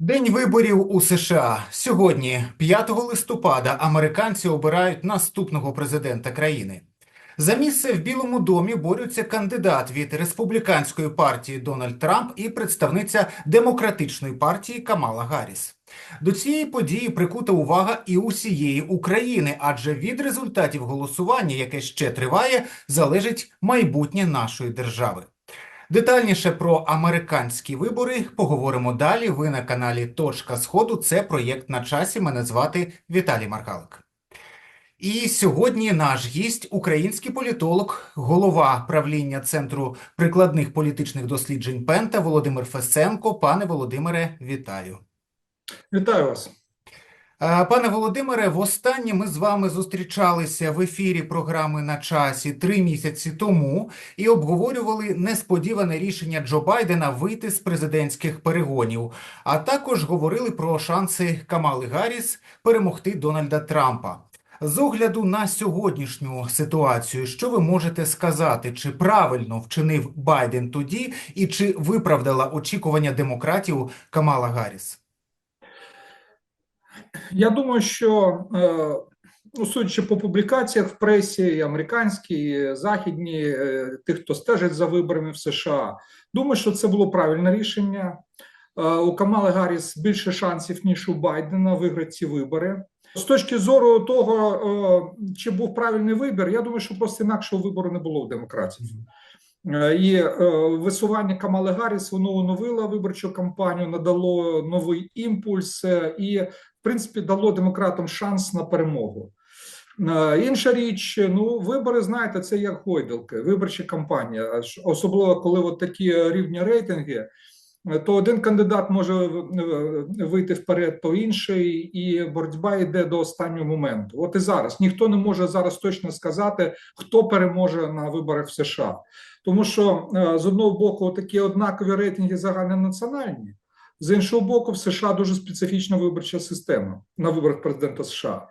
День виборів у США. Сьогодні, 5 листопада, американці обирають наступного президента країни. За місце в Білому домі борються кандидат від республіканської партії Дональд Трамп і представниця демократичної партії Камала Гарріс. До цієї події прикута увага і усієї України, адже від результатів голосування, яке ще триває, залежить майбутнє нашої держави. Детальніше про американські вибори поговоримо далі. Ви на каналі Точка Сходу. Це проєкт на часі. Мене звати Віталій Маркалик. І сьогодні наш гість український політолог, голова правління Центру прикладних політичних досліджень Пента Володимир Фесенко. Пане Володимире, вітаю. Вітаю вас. Е, Пане Володимире, востаннє ми з вами зустрічалися в ефірі програми на часі три місяці тому і обговорювали несподіване рішення Джо Байдена вийти з президентських перегонів, а також говорили про шанси Камали Гарріс перемогти Дональда Трампа. З огляду на сьогоднішню ситуацію, що ви можете сказати, чи правильно вчинив Байден тоді, і чи виправдала очікування демократів Камала Гарріс? Я думаю, що е, ну, судячи по публікаціях в пресі, американській, західній, е, тих, хто стежить за виборами в США, думаю, що це було правильне рішення. Е, у Камали Гарріс більше шансів, ніж у Байдена виграти ці вибори. З точки зору того, чи був правильний вибір, я думаю, що просто інакшого вибору не було в демократів. Е, І висування Камали Гарріс воно оновило виборчу кампанію, надало новий імпульс і, в принципі, дало демократам шанс на перемогу. Е, Інша річ, ну вибори, знаєте, це як гойдалки, виборча кампанія, особливо коли от такі рівні рейтинги. е, То один кандидат може е, вийти вперед, то інший, і боротьба йде до останнього моменту. От і зараз ніхто не може зараз точно сказати, хто переможе на виборах в США. Тому що з одного боку такі однакові рейтинги загальнонаціональні, з іншого боку, в США дуже специфічна виборча система на виборах президента США.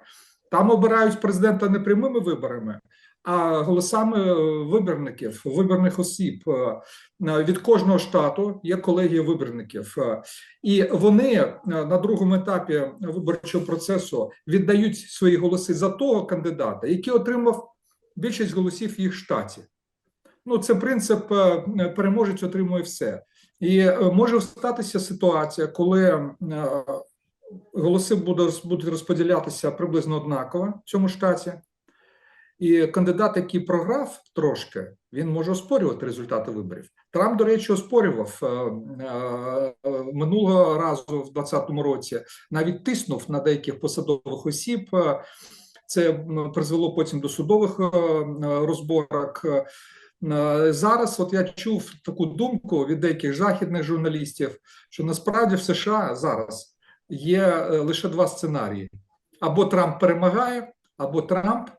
Там обирають президента не прямими виборами, а голосами е, виборників, виборних осіб. Е, Від кожного штату є колегія виборників, Е, і вони на другому етапі виборчого процесу віддають свої голоси за того кандидата, який отримав більшість голосів в їх штаті. Ну, це принцип переможець отримує все. І е, може статися ситуація, коли е, голоси будуть розподілятися приблизно однаково в цьому штаті. І кандидат, який програв трошки, він може оспорювати результати виборів. Трамп, до речі, оспорював е, минулого разу в 2020 році, навіть тиснув на деяких посадових осіб. Це призвело потім до судових розборок. Е, Зараз, от я чув таку думку від деяких західних журналістів, що насправді в США зараз є е, лише два сценарії: або Трамп перемагає, або Трамп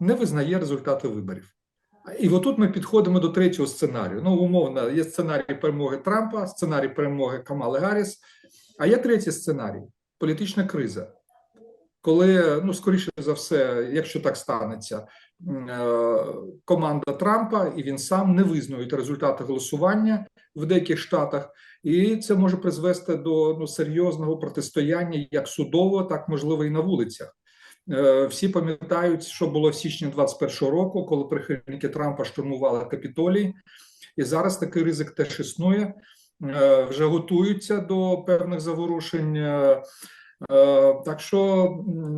не визнає результати виборів. І отут ми підходимо до третього сценарію. Ну, умовно, є сценарій перемоги Трампа, сценарій перемоги Камали Гарріс, а є третій сценарій політична криза. Коли, ну, скоріше за все, якщо так станеться, команда Трампа і він сам не визнають результати голосування в деяких штатах, і це може призвести до ну, серйозного протистояння як судово, так можливо і на вулицях. Е, Всі пам'ятають, що було в січні 21-го року, коли прихильники Трампа штурмували Капітолій, і зараз такий ризик теж існує. Е, Вже готуються до певних заворушень. Е, Так що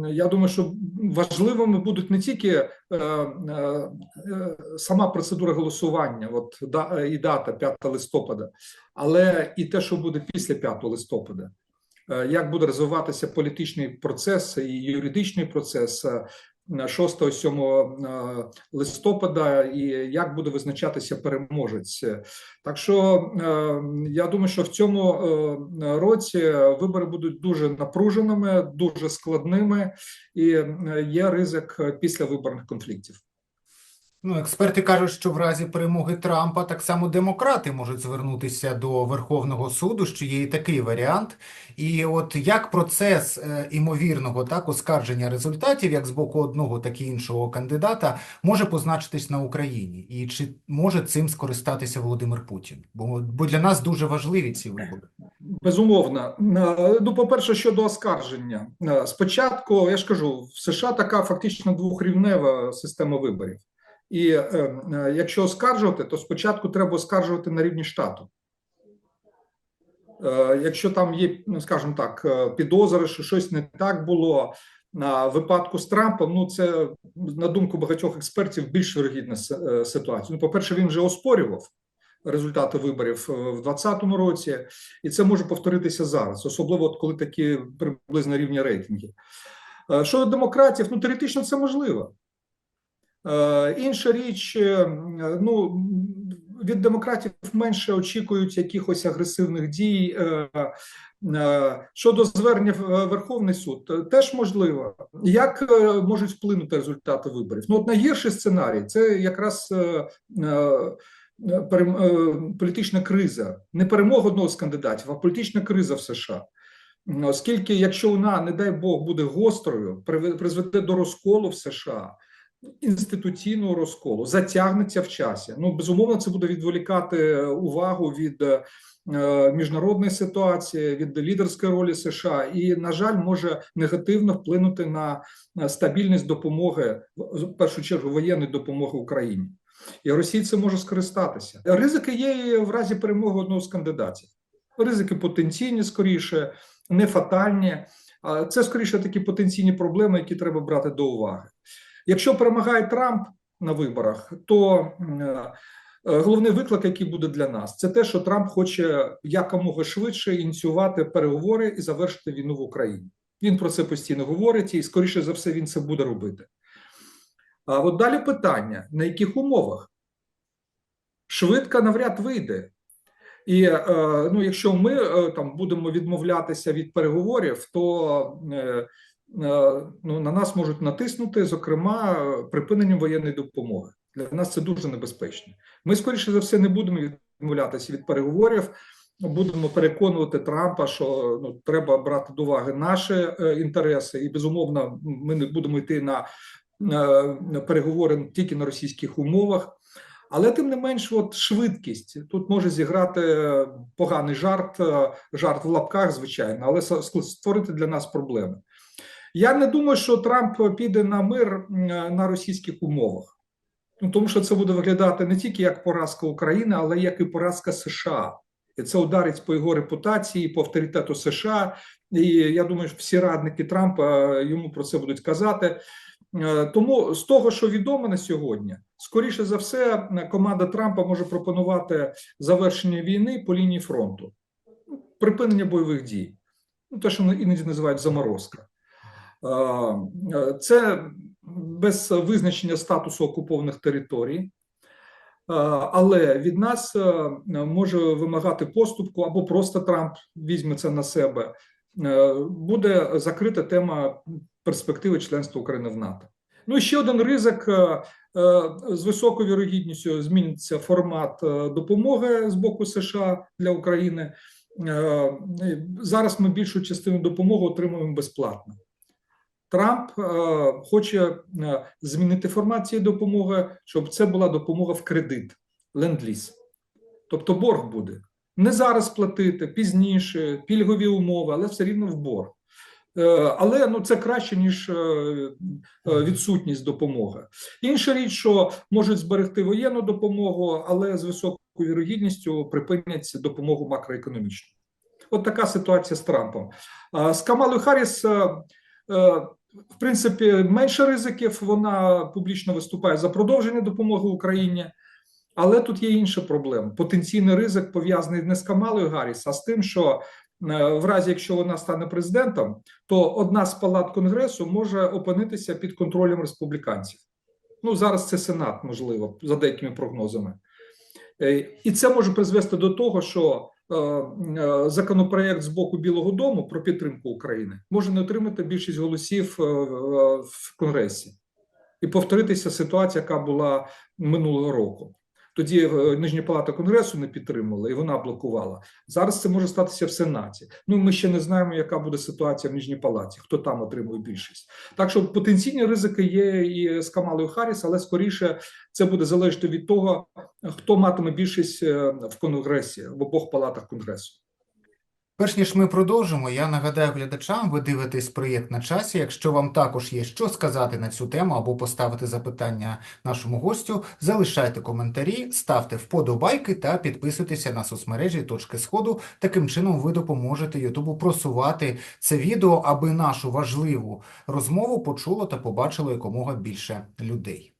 я думаю, що важливими будуть не тільки е, е, сама процедура голосування, от і дата 5 листопада, але і те, що буде після 5 листопада. Як буде розвиватися політичний процес і юридичний процес 6-7 е, листопада, і як буде визначатися переможець. Так що е, я думаю, що в цьому е, році вибори будуть дуже напруженими, дуже складними, і є ризик після виборних конфліктів. Ну, експерти кажуть, що в разі перемоги Трампа так само демократи можуть звернутися до Верховного суду, що є і такий варіант. І от як процес е, імовірного так оскарження результатів, як з боку одного, так і іншого кандидата, може позначитись на Україні, і чи може цим скористатися Володимир Путін? Бо, бо для нас дуже важливі ці вибори. Безумовно. Е, Ну, по-перше, щодо оскарження. Е, Спочатку, я ж кажу, в США така фактично двохрівнева система виборів. І е, е, якщо оскаржувати, то спочатку треба оскаржувати на рівні штату. Е, якщо там є, ну скажімо так, е, підозри, що щось не так було на випадку з Трампом, ну це на думку багатьох експертів більш вирогідна е, ситуація. Ну, по-перше, він вже оспорював результати виборів е, в 2020 році, і це може повторитися зараз, особливо от коли такі приблизно рівні рейтинги. Щодо демократів, ну теоретично це можливо. Е, Інша річ, е, ну від демократів менше очікують якихось агресивних дій. Е, Щодо звернення в Верховний суд, теж можливо. Як можуть вплинути результати виборів? Ну, от найгірший сценарій це якраз політична криза, не перемога одного з кандидатів, а політична криза в США. Оскільки, якщо вона, не дай Бог, буде гострою, призведе до розколу в США, інституційного розколу, затягнеться в часі. Ну, безумовно, це буде відволікати е, увагу від е, міжнародної ситуації, від лідерської ролі США, і, на жаль, може негативно вплинути на стабільність допомоги, в першу чергу воєнної допомоги Україні. І Росія це може скористатися. Ризики є і в разі перемоги одного з кандидатів. Ризики потенційні, скоріше, не фатальні. Це скоріше такі потенційні проблеми, які треба брати до уваги. Якщо перемагає Трамп на виборах, то е, головний виклик, який буде для нас, це те, що Трамп хоче якомога швидше ініціювати переговори і завершити війну в Україні. Він про це постійно говорить, і скоріше за все він це буде робити. А от далі питання: на яких умовах? Швидко навряд вийде. І е, ну, якщо ми е, там будемо відмовлятися від переговорів, то е, е, ну, на нас можуть натиснути, зокрема, е, припиненням воєнної допомоги. Для нас це дуже небезпечно. Ми, скоріше за все, не будемо відмовлятися від переговорів. Будемо переконувати Трампа, що ну треба брати до уваги наші е, інтереси, і безумовно, ми не будемо йти на, на, на переговори тільки на російських умовах. Але тим не менш, от швидкість тут може зіграти е, поганий жарт, е, жарт в лапках, звичайно, але створити для нас проблеми. Я не думаю, що Трамп піде на мир на російських умовах, ну тому що це буде виглядати не тільки як поразка України, але як і поразка США. І це ударить по його репутації, по авторитету США. І я думаю, що всі радники Трампа е, йому про це будуть казати. Е, Тому з того, що відомо на сьогодні, скоріше за все, команда Трампа може пропонувати завершення війни по лінії фронту, Ну, припинення бойових дій, ну те, що іноді називають заморозка. Е, Це без визначення статусу окупованих територій. Але від нас е, може вимагати поступку, або просто Трамп візьме це на себе. Е, Буде закрита тема перспективи членства України в НАТО. Ну і ще один ризик: з високою вірогідністю зміниться формат допомоги з боку США для України. Зараз ми більшу частину допомоги отримуємо безплатно. Трамп е, хоче е, змінити формат цієї допомоги, щоб це була допомога в кредит, ленд-ліз. Тобто борг буде. Не зараз платити, пізніше, пільгові умови, але все рівно в борг. Е, Але ну це краще ніж відсутність допомоги. Інша річ, що можуть зберегти воєнну допомогу, але з високою вірогідністю припинять допомогу макроекономічну. От така ситуація з Трампом. З Камалою Харріс, в принципі, менше ризиків. Вона публічно виступає за продовження допомоги Україні. Але тут є інша проблема. Потенційний ризик пов'язаний не з Камалою Гарріс, а з тим, що е, в разі, якщо вона стане президентом, то одна з палат конгресу може опинитися під контролем республіканців. Ну зараз це сенат, можливо, за деякими прогнозами. Е, І це може призвести до того, що законопроект з боку Білого Дому про підтримку України може не отримати більшість голосів е, в Конгресі і повторитися ситуація, яка була минулого року. Тоді е, Нижня палата Конгресу не підтримала і вона блокувала. Зараз це може статися в Сенаті. Ну ми ще не знаємо, яка буде ситуація в Нижній палаті, хто там отримує більшість. Так що потенційні ризики є і з Камалою Харріс, але скоріше це буде залежати від того, хто матиме більшість е, в Конгресі в обох палатах Конгресу. Перш ніж ми продовжимо, я нагадаю глядачам, ви дивитесь проєкт на часі. Якщо вам також є що сказати на цю тему або поставити запитання нашому гостю, залишайте коментарі, ставте вподобайки та підписуйтеся на соцмережі точки сходу. Таким чином ви допоможете Ютубу просувати це відео, аби нашу важливу розмову почуло та побачило якомога більше людей.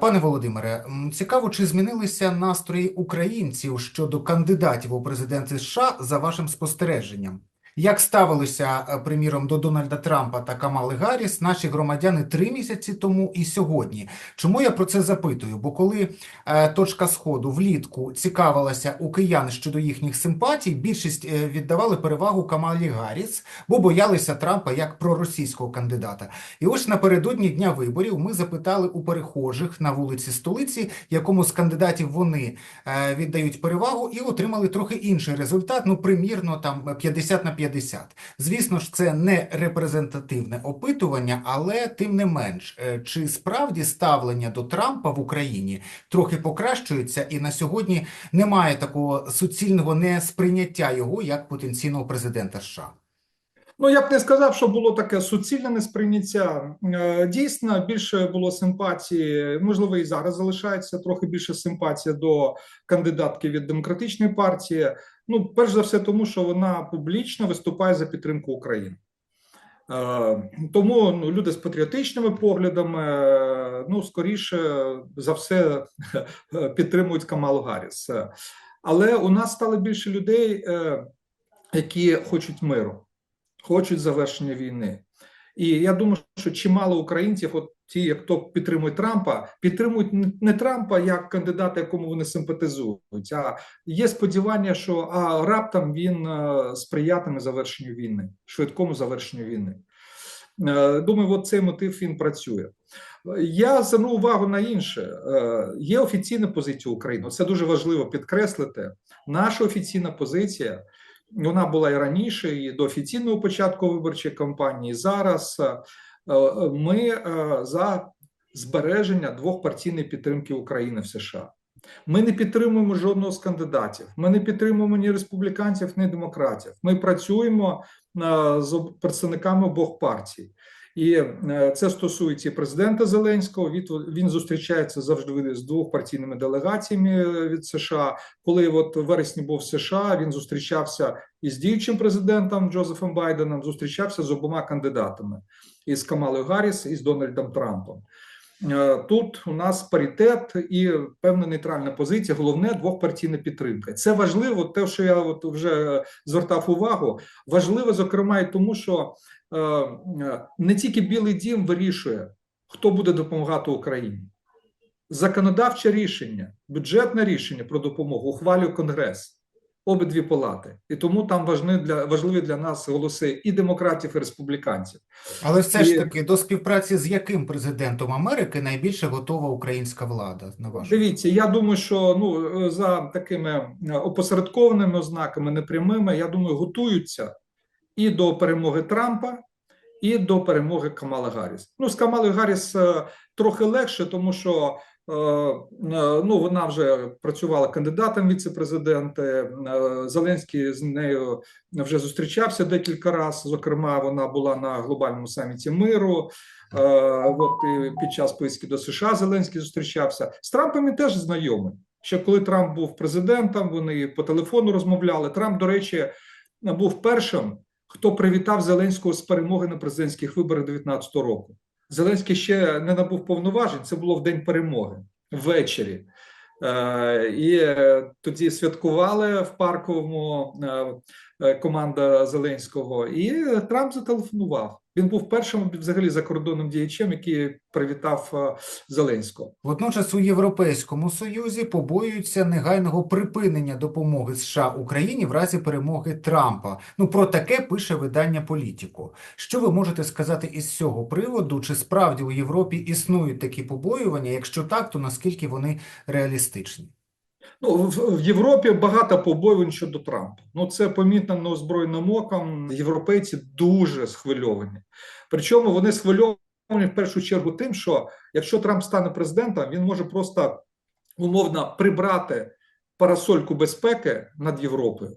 Пане Володимире, цікаво, чи змінилися настрої українців щодо кандидатів у президенти США за вашим спостереженням? Як ставилися, е, приміром, до Дональда Трампа та Камали Гарріс наші громадяни три місяці тому і сьогодні? Чому я про це запитую? Бо коли е, точка сходу влітку цікавилася у киян щодо їхніх симпатій, більшість е, віддавали перевагу Камалі Гарріс, бо боялися Трампа як проросійського кандидата. І ось напередодні дня виборів ми запитали у перехожих на вулиці столиці, якому з кандидатів вони е, віддають перевагу, і отримали трохи інший результат. Ну, примірно, там 50 на 50. Звісно ж, це не репрезентативне опитування, але тим не менш, е, чи справді ставлення до Трампа в Україні трохи покращується, і на сьогодні немає такого суцільного несприйняття його як потенційного президента США. Ну, я б не сказав, що було таке суцільне несприйняття. Е, Дійсно, більше було симпатії, можливо, і зараз залишається трохи більше симпатія до кандидатки від демократичної партії. Ну, перш за все, тому що вона публічно виступає за підтримку України. Е, Тому ну, люди з патріотичними поглядами, е, ну, скоріше за все, підтримують Камалу Гарріс. Е, Але у нас стало більше людей, які хочуть миру хочуть завершення війни. І я думаю, що чимало українців, от ті, хто підтримує Трампа, підтримують не- Трампа як кандидата, якому вони симпатизують. А є сподівання, що а раптом він е, сприятиме завершенню війни, швидкому завершенню війни. Е, Думаю, от цей мотив він працює. Я зверну увагу на інше. Е, Є офіційна позиція України. Це дуже важливо підкреслити. Наша офіційна позиція вона була і раніше, і до офіційного початку виборчої кампанії. Зараз е, е, ми е, за збереження двохпартійної підтримки України в США. Ми не підтримуємо жодного з кандидатів. Ми не підтримуємо ні республіканців, ні демократів. Ми працюємо з представниками обох партій. І е, це стосується і президента Зеленського. Він, зустрічається завжди з двохпартійними делегаціями від США. Коли от в вересні був в США, він зустрічався із діючим президентом Джозефом Байденом, зустрічався з обома кандидатами із Камалою Гарріс і з Дональдом Трампом. Е, Тут у нас паритет і певна нейтральна позиція. Головне двохпартійна підтримка. Це важливо. Те, що я от вже звертав увагу, важливо зокрема і тому, що е, е, не тільки Білий Дім вирішує, хто буде допомагати Україні. Законодавче рішення, бюджетне рішення про допомогу ухвалює Конгрес, обидві палати, і тому там важливі для важливі для нас голоси і демократів, і республіканців. Але все ж таки, до співпраці з яким президентом Америки найбільше готова українська влада, на вашу Дивіться, я думаю, що ну за такими е, опосередкованими ознаками, непрямими, я думаю, готуються і до перемоги Трампа, і до перемоги Камала Гарріс. Ну, з Камалою Гарріс е, трохи легше, тому що е, е, ну вона вже працювала кандидатом віце-президенти. Е, Зеленський з нею вже зустрічався декілька разів. Зокрема, вона була на глобальному саміті миру. От під час поїздки до США Зеленський зустрічався з Трампом. Він теж знайомий. Ще коли Трамп був президентом, вони по телефону розмовляли. Трамп, до речі, був першим, хто привітав Зеленського з перемоги на президентських виборах 2019 року. Зеленський ще не набув повноважень. Це було в день перемоги ввечері. Е, І е, тоді святкували в парковому е, команда Зеленського, і Трамп зателефонував. Він був першим взагалі закордонним діячем, який привітав е, Зеленського. Водночас у Європейському Союзі побоюються негайного припинення допомоги США Україні в разі перемоги Трампа. Ну про таке пише видання Політіко. Що ви можете сказати із цього приводу? Чи справді у Європі існують такі побоювання? Якщо так, то наскільки вони реалістичні? Ну в, в Європі багато побоювань щодо Трампа. Ну це помітно неозброєним оком. Європейці дуже схвильовані. Причому вони схвильовані в першу чергу тим, що якщо Трамп стане президентом, він може просто умовно прибрати парасольку безпеки над Європою,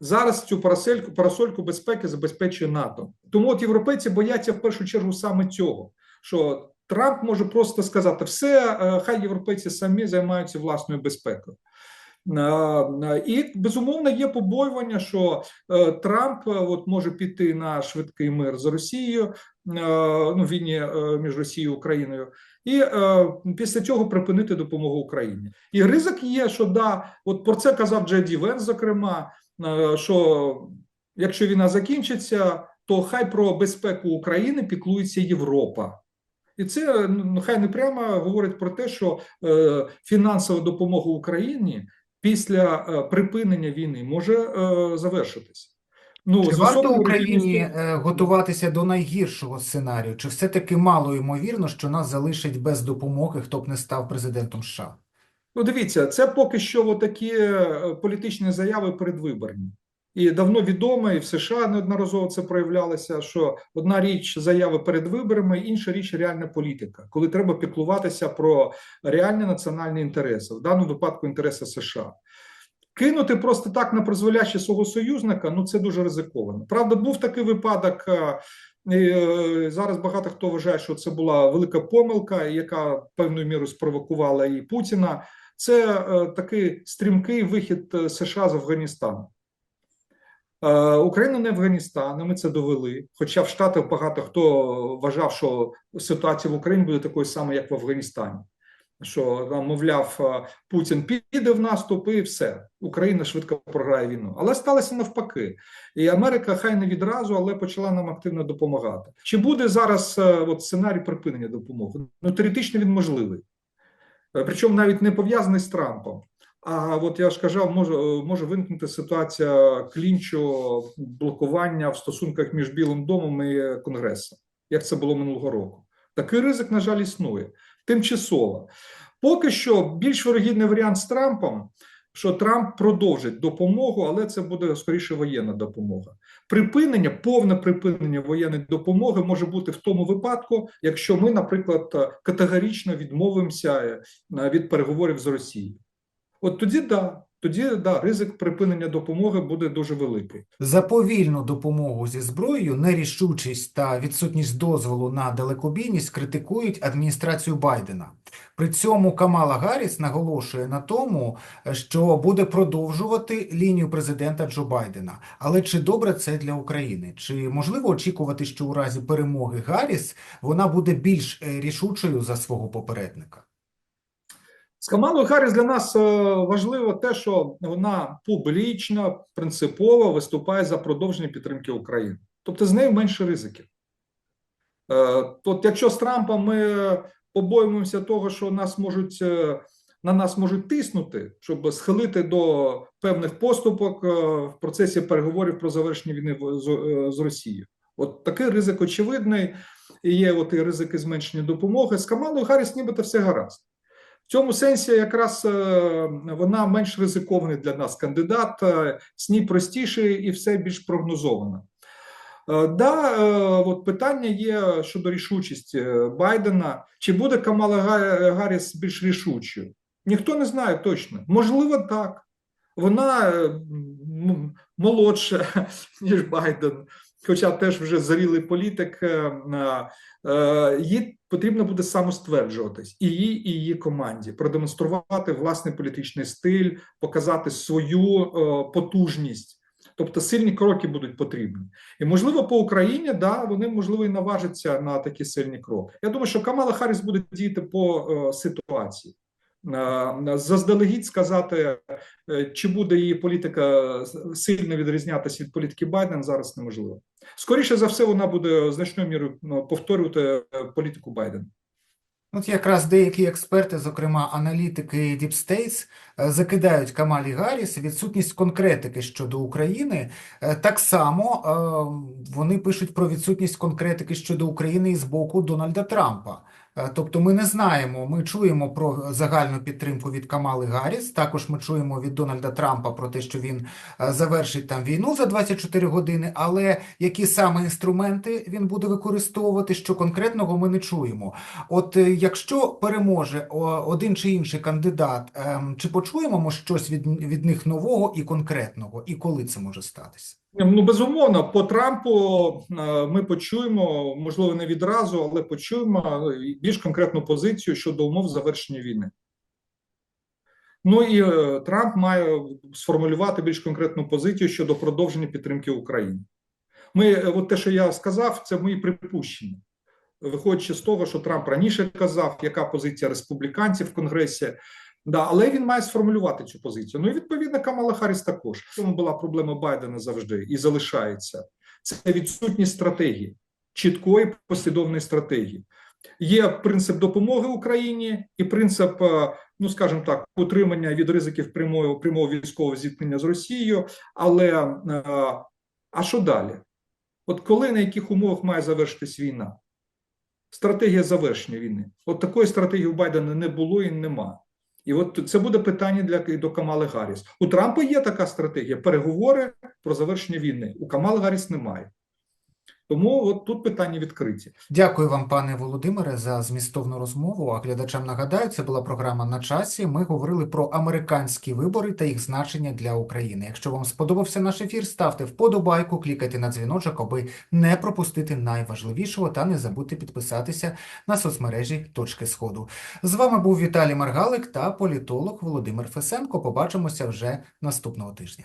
Зараз цю парасольку, парасольку безпеки забезпечує НАТО. Тому от європейці бояться в першу чергу саме цього, що Трамп може просто сказати: все, е, хай європейці самі займаються власною безпекою. Е, е, І безумовно є побоювання, що Трамп от може піти на швидкий мир з Росією, ну війні між Росією і Україною, і після цього припинити допомогу Україні. І ризик є, що да, от про це казав Джеді Венс, зокрема, що якщо війна закінчиться, то хай про безпеку України піклується Європа. І це ну, хай не прямо говорить про те, що е, фінансова допомога Україні після е, припинення війни може е, завершитися. Ну, Чи варто Україні е, готуватися до найгіршого сценарію? Чи все-таки мало ймовірно, що нас залишать без допомоги, хто б не став президентом США? Ну, дивіться, це поки що такі політичні заяви передвиборні. І давно відомо, і в США неодноразово це проявлялося, що одна річ заяви перед виборами, інша річ реальна політика, коли треба піклуватися про реальні національні інтереси, в даному випадку інтереси США. Кинути просто так на призволяще свого союзника, ну це дуже ризиковано. Правда, був такий випадок. е, е, Зараз багато хто вважає, що це була велика помилка, яка певною мірою спровокувала і Путіна. Це е, такий стрімкий вихід США з Афганістану. Е, Україна не Афганістан, ми це довели. Хоча в Штатах багато хто вважав, що ситуація в Україні буде такою самою, як в Афганістані. Що там, мовляв, е, Путін піде в наступ, і все, Україна швидко програє війну. Але сталося навпаки. І Америка хай не відразу, але почала нам активно допомагати. Чи буде зараз е, от сценарій припинення допомоги? Ну теоретично він можливий. Е, Причому навіть не пов'язаний з Трампом. А от я ж казав, може, може виникнути ситуація клінчу блокування в стосунках між Білим домом і Конгресом, як це було минулого року. Такий ризик, на жаль, існує тимчасово. Поки що більш вирогідний варіант з Трампом, що Трамп продовжить допомогу, але це буде скоріше воєнна допомога. Припинення, повне припинення воєнної допомоги може бути в тому випадку, якщо ми, наприклад, категорично відмовимося е, від переговорів з Росією. От тоді да, тоді да, ризик припинення допомоги буде дуже великий. За повільну допомогу зі зброєю, нерішучість та відсутність дозволу на далекобійність критикують адміністрацію Байдена. При цьому Камала Гарріс наголошує на тому, що буде продовжувати лінію президента Джо Байдена. Але чи добре це для України? Чи можливо очікувати, що у разі перемоги Гарріс вона буде більш е, рішучою за свого попередника? З Камалою Харріс для нас е, важливо те, що вона публічно, принципово виступає за продовження підтримки України. Тобто з нею менше ризиків. От якщо з Трампом ми побоюємося того, що нас можуть, е, на нас можуть тиснути, щоб схилити до певних поступок в процесі переговорів про завершення війни з, Росією. От такий ризик очевидний. І є от і ризики зменшення допомоги. З Камалою Харріс нібито все гаразд. Цьому сенсі якраз е, вона менш ризикований для нас кандидат, е, з ній простіший і все більш прогнозовано. Е, Да, от питання є щодо рішучості Байдена. Чи буде Камала Га- Гарріс більш рішучою? Ніхто не знає точно. Можливо, так. Вона молодша, ніж Байден, хоча теж вже зрілий політик. е, е, е, Їй потрібно буде самостверджуватись і їй, і її команді, продемонструвати власний політичний стиль, показати свою потужність. Тобто сильні кроки будуть потрібні. І можливо, по Україні да, вони можливо і наважаться на такі сильні кроки. Я думаю, що Камала Харріс буде діяти по е, ситуації. Е, Заздалегідь сказати, е, чи буде її політика сильно відрізнятися від політики Байдена, зараз неможливо. Скоріше за все, вона буде значною мірою ну, повторювати е, політику Байдена. От якраз деякі експерти, зокрема аналітики Deep States, е, закидають Камалі Гарріс відсутність конкретики щодо України. Е, Так само вони пишуть про відсутність конкретики щодо України і з боку Дональда Трампа. Е, Тобто ми не знаємо, ми чуємо про загальну підтримку від Камали Гарріс, також ми чуємо від Дональда Трампа про те, що він е, завершить там війну за 24 години, але які саме інструменти він буде використовувати, що конкретного ми не чуємо. От е, якщо переможе один чи інший кандидат, ем, чи почуємо ми щось від, від них нового і конкретного, і коли це може статися? Ну, безумовно, по Трампу е, ми почуємо, можливо, не відразу, але почуємо е, більш конкретну позицію щодо умов завершення війни. Ну і е, Трамп має сформулювати більш конкретну позицію щодо продовження підтримки України. Ми, от те, що я сказав, це мої припущення. Виходячи з того, що Трамп раніше казав, яка позиція республіканців в Конгресі. Да, але він має сформулювати цю позицію. Ну і відповідно Камала Харріс також. В цьому була проблема Байдена завжди і залишається. Це відсутність стратегії, чіткої послідовної стратегії. Є принцип допомоги Україні і принцип, е, ну скажімо так, утримання від ризиків прямого прямого військового зіткнення з Росією. Але е, а що далі? От коли на яких умовах має завершитись війна? Стратегія завершення війни. От такої стратегії у Байдена не було і нема. І от це буде питання для до Камали Гарріс. У Трампа є така стратегія переговори про завершення війни. У Камали Гарріс немає. Тому от тут питання відкриті. Дякую вам, пане Володимире, за змістовну розмову. А глядачам нагадаю, це була програма на часі. Ми говорили про американські вибори та їх значення для України. Якщо вам сподобався наш ефір, ставте вподобайку, клікайте на дзвіночок, аби не пропустити найважливішого та не забудьте підписатися на соцмережі Точки Сходу. З вами був Віталій Маргалик та політолог Володимир Фесенко. Побачимося вже наступного тижня.